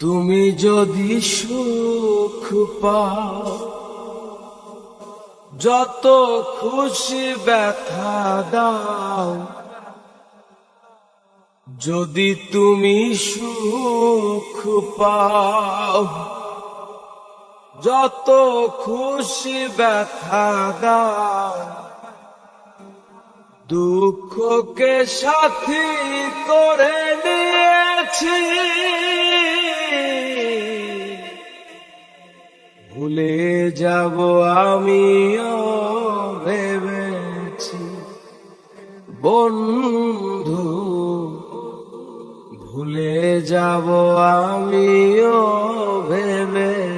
তুমি যদি সুখ পাও, যত খুশি ব্যথা দাও, যদি তুমি সুখ পাও, যত খুশি ব্যথা দাও দুঃখকে সাথী করে নিয়েছি। ভুলে যাব আমিও ভেবেছি। বন্ধু ভুলে যাব আমিও ভেবেছি।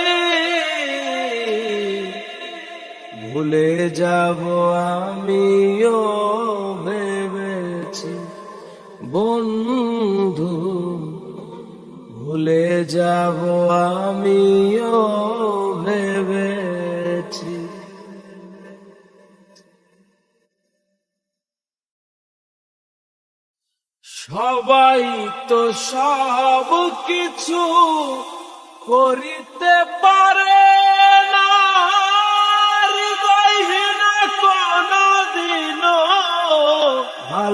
যাব আমিও ভেবেছি। বন্ধু ভুলে যাব আমিও ভেবেছি। সবাই তো সব কিছু করিতে পারে।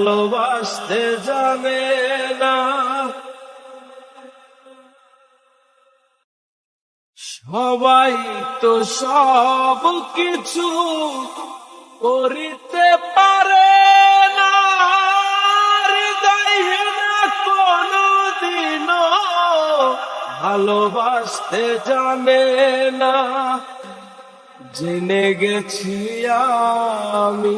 ভালোবাসতে জানে না। সবাই তো সব কিছু করিতে পারে না। হৃদয়হীন কোনদিনও ভালোবাসতে জানে না। জেনে গেছি আমি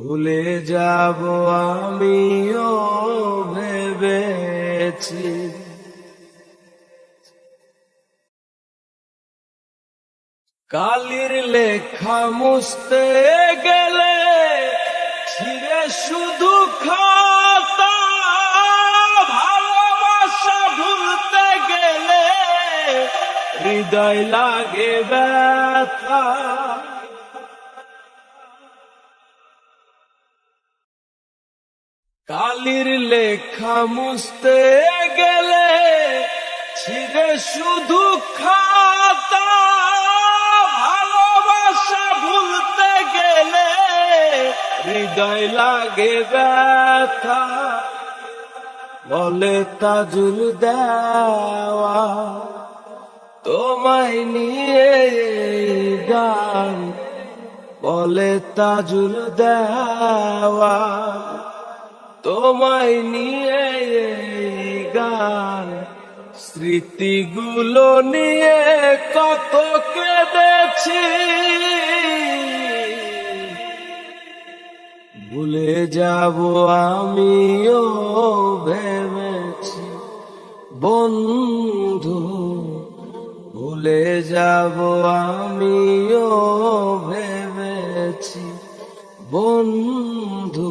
ভুলে যাব আমিও ভেবেছি। কালির লেখা মুছতে গেলে ছিঁড়ে শুধু খাতা, ভালোবাসা ভুলতে গেলে হৃদয় লাগে ব্যথা। কালির লেখা মুছতে গেলে ছিঁড়ে শুধু খাতা। ভালোবাসা ভুলতে গেলে হৃদয় লাগে ব্যথা। বলে তাজুল দেওয়া, তোমায় নিয়ে গান। বলে তাজুল দেওয়া। তোমায় নিয়ে গান, স্মৃতিগুলো নিয়ে কত কেঁদেছি। ভুলে যাব আমিও ভেবেছি, বন্ধু, ভুলে যাব আমিও ভেবেছি, বন্ধু।